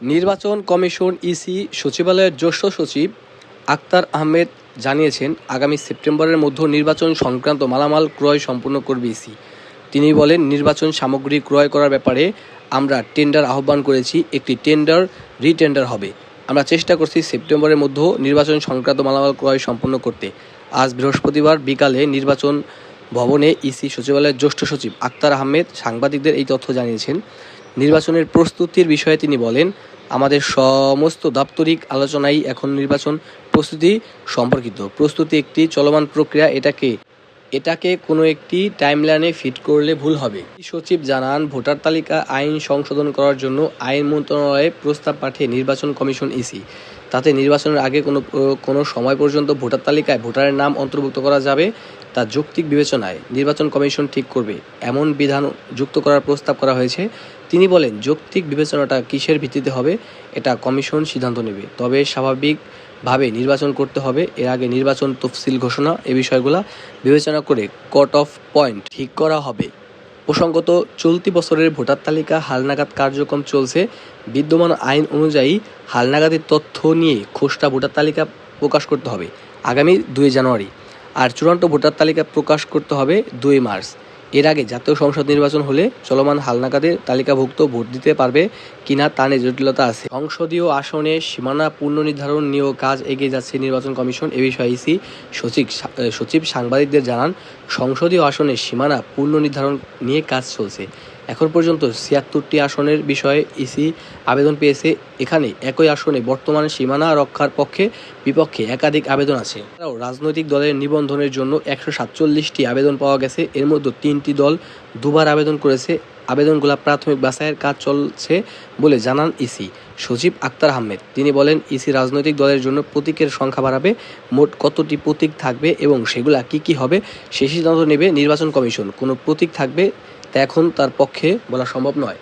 নির্বাচন commission EC সচিবালয়ের জ্যেষ্ঠ সচিব আক্তার আহমেদ জানিয়েছেন, আগামী সেপ্টেম্বরের মধ্যে নির্বাচন সংক্রান্ত মালামাল ক্রয় সম্পূর্ণ করবে ইসি। তিনি বলেন, নির্বাচন সামগ্রী ক্রয় করার ব্যাপারে আমরা টেন্ডার আহ্বান করেছি, একটি টেন্ডার, রিটেন্ডার হবে। আমরা চেষ্টা করছি সেপ্টেম্বরের মধ্যে নির্বাচন সংক্রান্ত মালামাল ক্রয় সম্পন্ন করতে। আজ বৃহস্পতিবার বিকালে নির্বাচন ভবনে ইসি সচিবালয়ের জ্যেষ্ঠ সচিব আক্তার আহমেদ সাংবাদিকদের এই তথ্য জানিয়েছেন। নির্বাচনের প্রস্তুতির বিষয়ে তিনি বলেন, আমাদের সমস্ত দাপ্তরিক আলোচনাই এখন নির্বাচন প্রস্তুতি সম্পর্কিত। প্রস্তুতি একটি চলমান প্রক্রিয়া, এটাকে এটাকে কোনো একটি টাইমলাইনে ফিট করলে ভুল হবে। সচিব জানান, ভোটার তালিকা আইন সংশোধন করার জন্য আইন মন্ত্রণালয়ে প্রস্তাব পাঠিয়ে নির্বাচন কমিশন ইসি। তাতে নির্বাচনের আগে কোনো কোনো সময় পর্যন্ত ভোটার তালিকায় ভোটারের নাম অন্তর্ভুক্ত করা যাবে। তা যৌক্তিক বিবেচনায় নির্বাচন কমিশন ঠিক করবে, এমন বিধান যুক্ত করার প্রস্তাব করা হয়েছে। তিনি বলেন, যৌক্তিক বিবেচনাটা কিসের ভিত্তিতে হবে, এটা কমিশন সিদ্ধান্ত নেবে। তবে স্বাভাবিকভাবে নির্বাচন করতে হবে, এর আগে নির্বাচন তফসিল ঘোষণা এ বিষয়গুলো বিবেচনা করে কট অফ পয়েন্ট ঠিক করা হবে। প্রসঙ্গত, চলতি বছরের ভোটার তালিকা হালনাগাদ কার্যক্রম চলছে। বিদ্যমান আইন অনুযায়ী হালনাগাদের তথ্য নিয়ে খোসটা ভোটার তালিকা প্রকাশ করতে হবে, আগামী দুই জানুয়ারি। আর চূড়ান্ত ভোটার তালিকা প্রকাশ করতে হবে দুই মার্চ। এর আগে জাতীয় সংসদ নির্বাচন হলে চলমান হালনাগাদের তালিকাভুক্ত ভোট দিতে পারবে কিনা তা নিয়ে জটিলতা আছে। সংসদীয় আসনে সীমানা পুনর্নির্ধারণ নিয়েও কাজ এগিয়ে যাচ্ছে নির্বাচন কমিশন। এ বিষয়ে ইসি সচিব সচিব সাংবাদিকদের জানান, সংসদীয় আসনে সীমানা পুনর্নির্ধারণ নিয়ে কাজ চলছে। এখন পর্যন্ত ছিয়াত্তরটি আসনের বিষয়ে ইসি আবেদন পেয়েছে। এখানে একই আসনে বর্তমানে সীমানা রক্ষার পক্ষে বিপক্ষে একাধিক আবেদন আছে। এছাড়াও রাজনৈতিক দলের নিবন্ধনের জন্য একশো সাতচল্লিশটি আবেদন পাওয়া গেছে। এর মধ্যে তিনটি দল দুবার আবেদন করেছে। আবেদনগুলো প্রাথমিক বাছাইয়ের কাজ চলছে বলে জানান ইসি। সচিব আক্তার আহমেদ, তিনি বলেন, ইসি রাজনৈতিক দলের জন্য প্রতীকের সংখ্যা বাড়াবে, মোট কতটি প্রতীক থাকবে এবং সেগুলা কি কি হবে, সে সিদ্ধান্ত নেবে নির্বাচন কমিশন। কোনো প্রতীক থাকবে তা এখন তার পক্ষে বলা সম্ভব নয়।